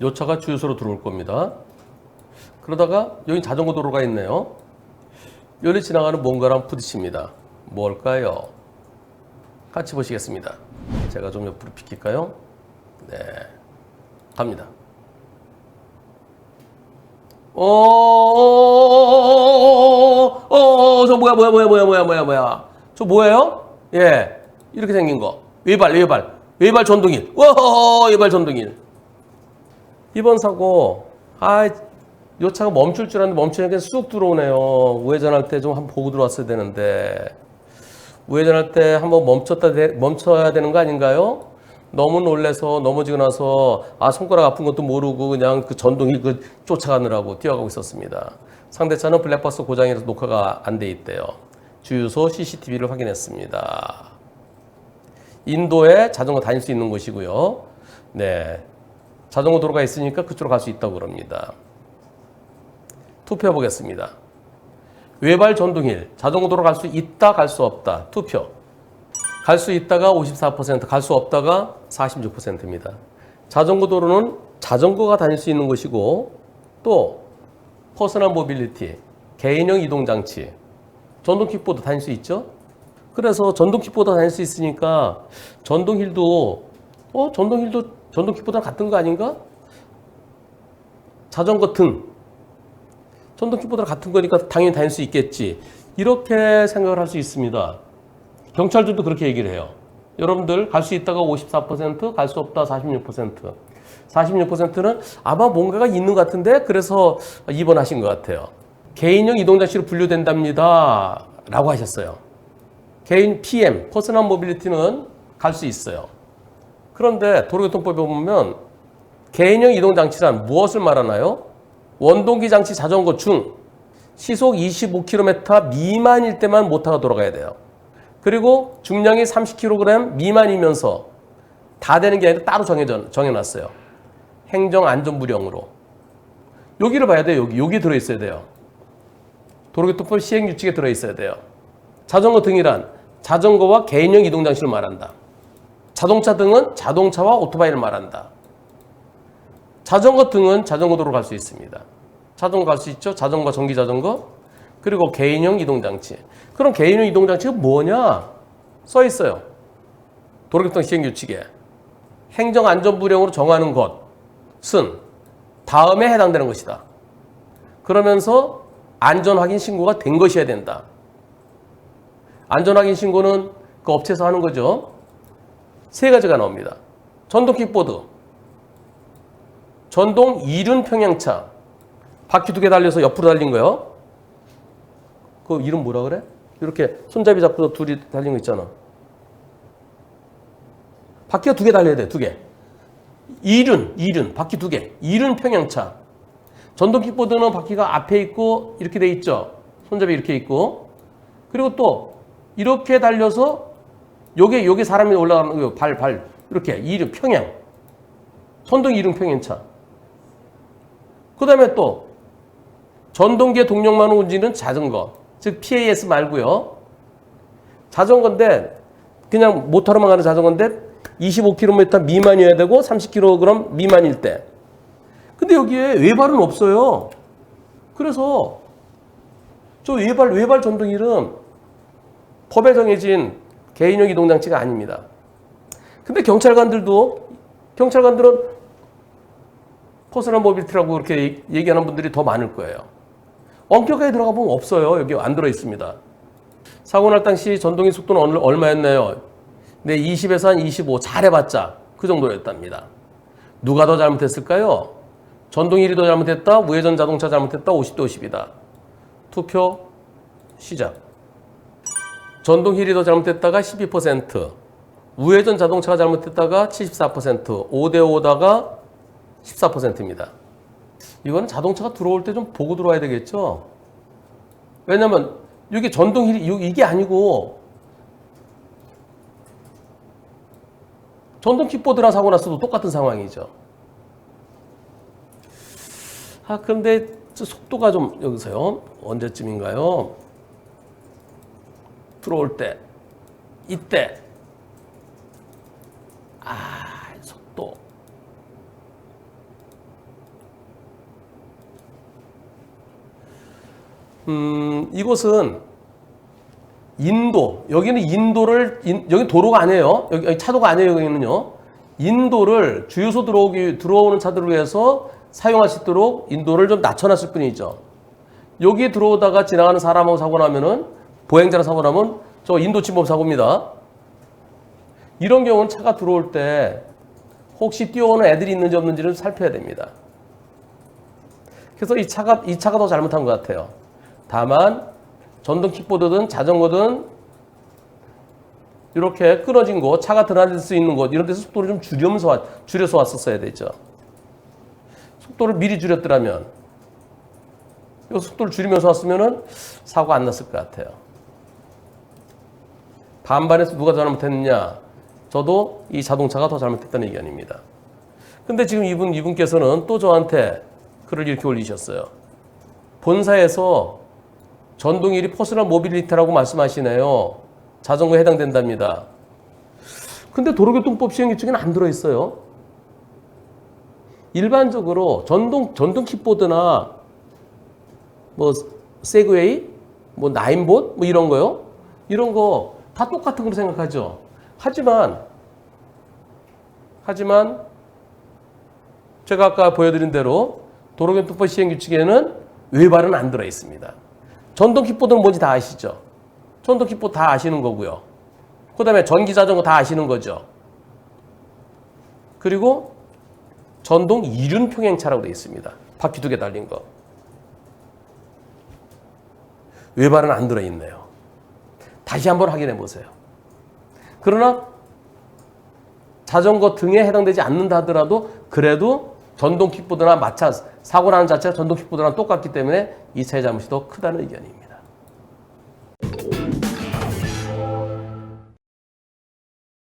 요 차가 주유소로 들어올 겁니다. 그러다가 여기 자전거 도로가 있네요. 여기 지나가는 뭔가랑 부딪힙니다. 뭘까요? 같이 보시겠습니다. 제가 좀 옆으로 비킬까요? 네. 갑니다. 어, 어, 어, 저 뭐야, 뭐야, 뭐야, 뭐야, 뭐야, 뭐야, 뭐야. 저 뭐예요? 예. 이렇게 생긴 거. 외발, 외발. 외발 전동일. 와, 외발 전동일. 이번 사고, 아, 요 차가 멈출 줄 알았는데 멈추니까 쑥 들어오네요. 우회전할 때 좀 한번 보고 들어왔어야 되는데. 우회전할 때 한번 멈췄다, 되- 멈춰야 되는 거 아닌가요? 너무 놀래서 넘어지고 나서 아 손가락 아픈 것도 모르고 그냥 그 전동이 그 쫓아가느라고 뛰어가고 있었습니다. 상대차는 블랙박스 고장이라서 녹화가 안 돼 있대요. 주유소 CCTV를 확인했습니다. 인도에 자전거 다닐 수 있는 곳이고요. 네. 자전거 도로가 있으니까 그쪽으로 갈 수 있다고 그럽니다. 투표해 보겠습니다. 외발 전동일 자전거 도로 갈 수 있다 갈 수 없다 투표 갈 수 있다가 54%갈 수 없다가 46%입니다. 자전거 도로는 자전거가 다닐 수 있는 곳이고 또 퍼스널 모빌리티 개인형 이동 장치 전동 킥보드 다닐 수 있죠? 그래서 전동 킥보드 다닐 수 있으니까 전동 힐도 어 전동 힐도 전동 킥보드랑 같은 거 아닌가? 자전거 등 전동 킥보드랑 같은 거니까 당연히 다닐 수 있겠지. 이렇게 생각을 할 수 있습니다. 경찰들도 그렇게 얘기를 해요. 여러분들 갈 수 있다가 54%, 갈 수 없다 46%. 46%는 아마 뭔가가 있는 것 같은데 그래서 입원하신 것 같아요. 개인용 이동장치로 분류된답니다. 라고 하셨어요. 개인 PM, 퍼스널 모빌리티는 갈 수 있어요. 그런데 도로교통법에 보면 개인용 이동장치란 무엇을 말하나요? 원동기 장치 자전거 중 시속 25km 미만일 때만 모터가 돌아가야 돼요. 그리고 중량이 30kg 미만이면서 다 되는 게 아니라 따로 정해져, 정해놨어요. 행정안전부령으로. 여기를 봐야 돼요. 여기. 여기 들어있어야 돼요. 도로교통법 시행규칙에 들어있어야 돼요. 자전거 등이란 자전거와 개인용 이동장치를 말한다. 자동차 등은 자동차와 오토바이를 말한다. 자전거 등은 자전거 도로 갈 수 있습니다. 자전거 갈 수 있죠? 자전거, 전기 자전거. 그리고 개인용 이동장치. 그럼 개인용 이동장치가 뭐냐? 써 있어요. 도로교통 시행규칙에. 행정안전부령으로 정하는 것은 다음에 해당되는 것이다. 그러면서 안전 확인 신고가 된 것이어야 된다. 안전확인 신고는 그 업체에서 하는 거죠. 세 가지가 나옵니다. 전동 킥보드, 전동 이륜 평양차, 바퀴 두 개 달려서 옆으로 달린 거요. 그 이름 뭐라 그래? 이렇게 손잡이 잡고 둘이 달린 거 있잖아. 바퀴가 두 개 달려야 돼, 두 개. 이륜, 이륜, 바퀴 두 개. 이륜 평양차. 전동 킥보드는 바퀴가 앞에 있고 이렇게 돼 있죠. 손잡이 이렇게 있고. 그리고 또 이렇게 달려서 요게 요게 사람이 올라가는 거 발, 발. 이렇게 이륜 평양. 전동 이륜 평양차. 그다음에 또 전동기의 동력만 움직이는 자전거. 즉 PAS 말고요. 자전거인데 그냥 모터로만 가는 자전거인데 25km 미만이어야 되고 30kg 미만일 때. 근데 여기에 외발은 없어요. 그래서 저 외발 외발 전동일은 법에 정해진 개인용 이동 장치가 아닙니다. 근데 경찰관들도 경찰관들은 퍼스널 모빌티라고 그렇게 얘기하는 분들이 더 많을 거예요. 엄격하게 들어가 보면 없어요. 여기 안 들어 있습니다. 사고 날 당시 전동의 속도는 얼- 얼마였나요? 네, 20에서 한 25 잘해봤자 그 정도였답니다. 누가 더 잘못했을까요? 전동일이 더 잘못했다, 우회전 자동차 잘못했다, 50대 50이다. 투표 시작. 전동힐이 더 잘못했다가 12%, 우회전 자동차가 잘못했다가 74%, 5대 5다가 14%입니다. 이거는 자동차가 들어올 때 좀 보고 들어와야 되겠죠? 왜냐면 이게 전동힐이 이- 이게 아니고 전동 킥보드랑 사고 났어도 똑같은 상황이죠. 아저 속도가 좀 여기서요. 언제쯤인가요? 들어올 때 이때 아 속도. 음, 이곳은 인도, 여기는 인도를, 인, 여기 도로가 아니에요. 여기, 여기 차도가 아니에요, 여기는요. 인도를 주유소 들어오기, 들어오는 차들을 위해서 사용할 수 있도록 인도를 좀 낮춰놨을 뿐이죠. 여기 들어오다가 지나가는 사람하고 사고 나면은, 보행자랑 사고 나면 저 인도 침범 사고입니다. 이런 경우는 차가 들어올 때 혹시 뛰어오는 애들이 있는지 없는지를 살펴야 됩니다. 그래서 이 차가, 이 차가 더 잘못한 것 같아요. 다만, 전동 킥보드든 자전거든 이렇게 끊어진 곳, 차가 드나들 수 있는 곳 이런 데서 속도를 좀 왔- 줄여서 왔었어야 되죠. 속도를 미리 줄였더라면 이 속도를 줄이면서 왔으면은 사고 안 났을 것 같아요. 반반에서 누가 잘못했느냐? 저도 이 자동차가 더 잘못했다는 의견입니다. 근데 지금 이분 이분께서는 또 저한테 글을 이렇게 올리셨어요. 본사에서 전동일이 퍼스널 모빌리티라고 말씀하시네요. 자전거에 해당된답니다. 근데 도로교통법 시행규칙에는 안 들어있어요. 일반적으로 전동 전동 킥보드나 뭐 세그웨이, 뭐 나인봇 뭐 이런 거요. 이런 거 다 똑같은 걸로 생각하죠. 하지만 하지만 제가 아까 보여드린 대로 도로교통법 시행 규칙에는 외발은 안 들어 있습니다. 전동 킥보드는 뭔지 다 아시죠? 전동 킥보드 다 아시는 거고요. 그다음에 전기 자전거 다 아시는 거죠. 그리고 전동 이륜 평행차라고 되어 있습니다. 바퀴 두 개 달린 거. 외발은 안 들어 있네요. 다시 한번 확인해 보세요. 그러나 자전거 등에 해당되지 않는다 하더라도 그래도 전동 킥보드나 마차 사고 나는 자체가 전동 킥보드랑 똑같기 때문에 이 차의 잘못이 더 크다는 의견입니다.